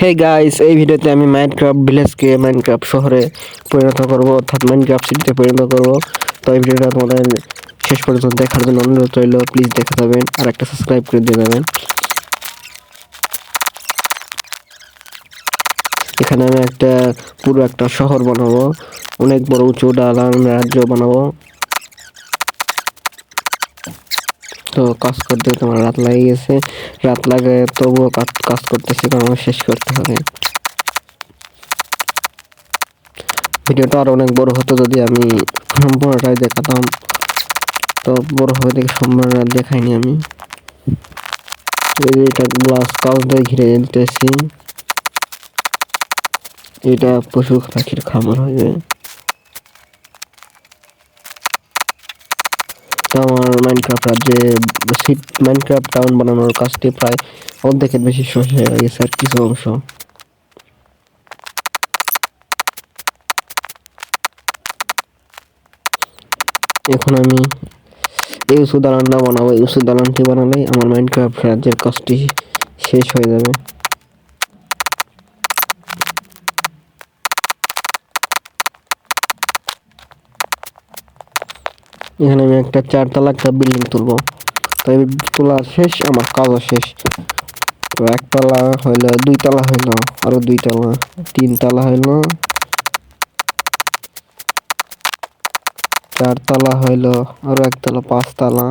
Hey guys এই ভিডিওতে আমি মাইনক্রাফট ভিলেজকে মাইনক্রাফট শহরে পরিণত করব, অর্থাৎ মাইনক্রাফট সিটিতে পরিণত করব। তো এই ভিডিওটা তোমাদের শেষ পর্যন্ত দেখার জন্য অনুরোধ রইল প্লিজ দেখে যাবেন আর একটা সাবস্ক্রাইব করে দিয়ে যাবেন। এখানে আমি একটা, পুরো একটা শহর বানাবো, অনেক বড় উঁচু ডালান রাজ্য বানাবো। তো কাজ করতে তোমার রাত লাগে গেছে। রাত লাগে, তবুও কাজ করতেছি কারণ আমার শেষ করতে হবে। ভিডিওটা আরও অনেক বড় হতো যদি আমি সম্পূর্ণটাই দেখাতাম। তো বড় হবে দেখে সম্পূর্ণ দেখাইনি আমি। এটা গ্লাস কাজ দিয়ে ঘিরে দিতেছি। এটা পশু পাখির খামার হয়ে তো আমার মাইনক্রাফট রাজ্যে সিট মাইনক্রাফট টাউন বানানোর কাজটি প্রায় অর্ধেকের বেশি শেষ হয়ে গেছে আর কিছু অংশ। এখন আমি এই উঁচু দালানটা বানাবো। এই উঁচু দালানটি বানালেই আমার মাইনক্রাফট রাজ্যের কাজটি শেষ হয়ে যাবে। এখানে আমি একটা চারতলা একটা বিল্ডিং তুলবো। তো এই তোলা শেষ, আমার কাজও শেষ। তো একতলা হইল, দুইতলা হইল, আরও দুইতলা, তিনতলা হইল। চারতলা হইল, আরও একতলা, পাঁচতলা।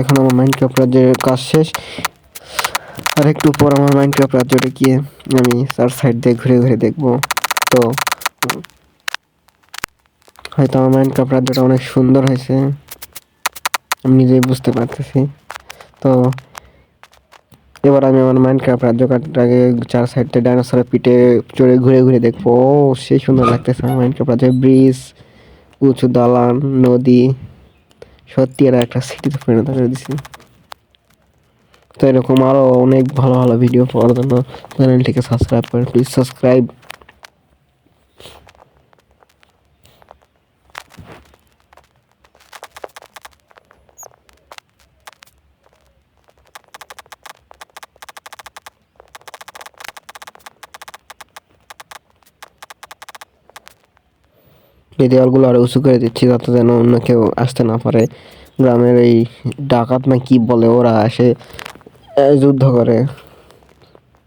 এখন আমার মাইনক্রাফট যে কাজ শেষ। আর একটু পর আমার মাইনক্রাফট রাজ্যটা গিয়ে আমি চার সাইড দিয়ে ঘুরে ঘুরে দেখব। তো হয়তো আমার মাইন্ড মাইনক্রাফট রাজ্যটা অনেক সুন্দর হয়েছে। আমি নিজেই বুঝতে পারতেছি। তো, এবার আমি আমার মাইনক্রাফট রাজ্যটাকে চার সাইডে ডাইনোসরের পিঠে চড়ে ঘুরে ঘুরে দেখব। ও, সেই সুন্দর লাগতেছে আমার মাইনক্রাফট রাজ্যের ব্রিজ উঁচু দালান, নদী, সত্যি এরা একটা সিটিতে পরিণত করে দিছি। তো এরকম আরও অনেক ভালো ভালো ভিডিও পাওয়ার জন্য চ্যানেলটিকে সাবস্ক্রাইব করেন প্লিজ সাবস্ক্রাইব এই দেওয়ালগুলো আরও উঁচু করে দিচ্ছি যাতে যেন অন্য কেউ আসতে না পারে। গ্রামের এই ডাকাত না কি বলে ওরা এ, যুদ্ধ করে।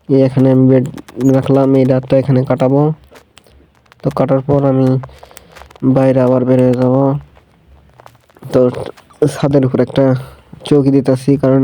এখানে আমি বেড রাখলাম, এই রাতটা এখানে কাটাবো। তো কাটার পর আমি বাইরে আবার বেরিয়ে যাব। তো ছাদের উপর একটা চৌকি দিতেছি, কারণ